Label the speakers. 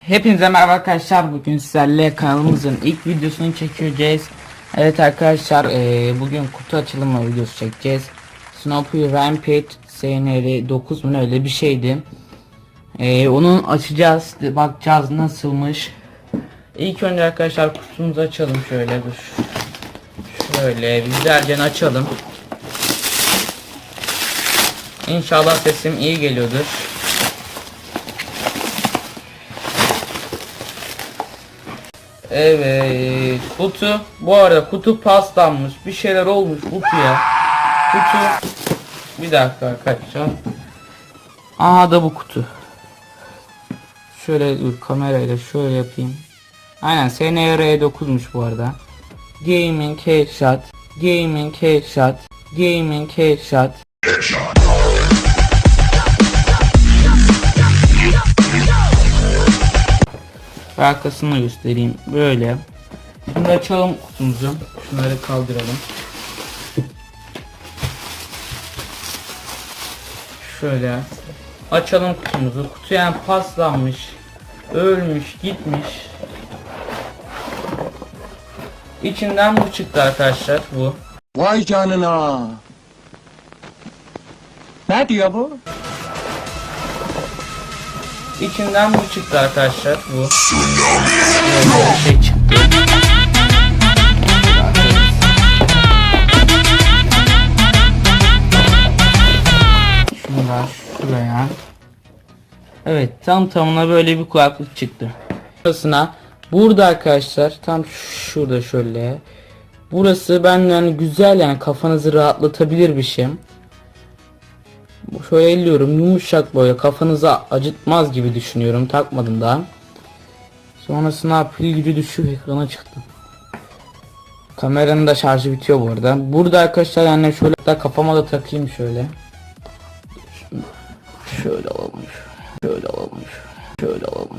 Speaker 1: Hepinize merhaba arkadaşlar. Bugün sizlerle kanalımızın ilk videosunu çekeceğiz. Evet arkadaşlar eee, bugün kutu açılımı videosu çekeceğiz. Snoopy Rampage SNR 9 mu öyle bir şeydi. Eee, onu açacağız. Bakacağız nasılmış. İlk önce arkadaşlar kutumuzu açalım şöyle dur. Şöyle güzelce açalım. İnşallah sesim iyi geliyordur. Evet kutu bu arada kutu paslanmış bir şeyler olmuş kutuya kutu bir dakika arkadaşlar aha da bu kutu şöyle dur kamerayla şöyle yapayım aynen SNR 9'muş bu arada Gaming Headshot Gaming Headshot Gaming Headshot Ve arkasını göstereyim. Böyle. Şimdi açalım kutumuzu. Şunları kaldıralım. Şöyle. Açalım kutumuzu. Kutu yani paslanmış. Ölmüş, gitmiş. İçinden bu çıktı arkadaşlar bu.
Speaker 2: Vay canına. Ne diyor bu?
Speaker 1: İçinden bu çıktı arkadaşlar bu. Böyle bir şey çıktı. Şuraya. Evet tam tamına böyle bir kulaklık çıktı. Burasına burada arkadaşlar tam şurada şöyle. Burası ben yani güzel yani kafanızı rahatlatabilir bir şey. Şöyle elliyorum yumuşak böyle kafanızı acıtmaz gibi düşünüyorum takmadım daha. Sonrasında pil gücü düşük ekrana çıktı. Kameranın da şarjı bitiyor bu arada. Burada arkadaşlar yani şöyle da kafama da takayım şöyle. Şunu Şöyle alalım. Şöyle alalım. Şöyle alalım.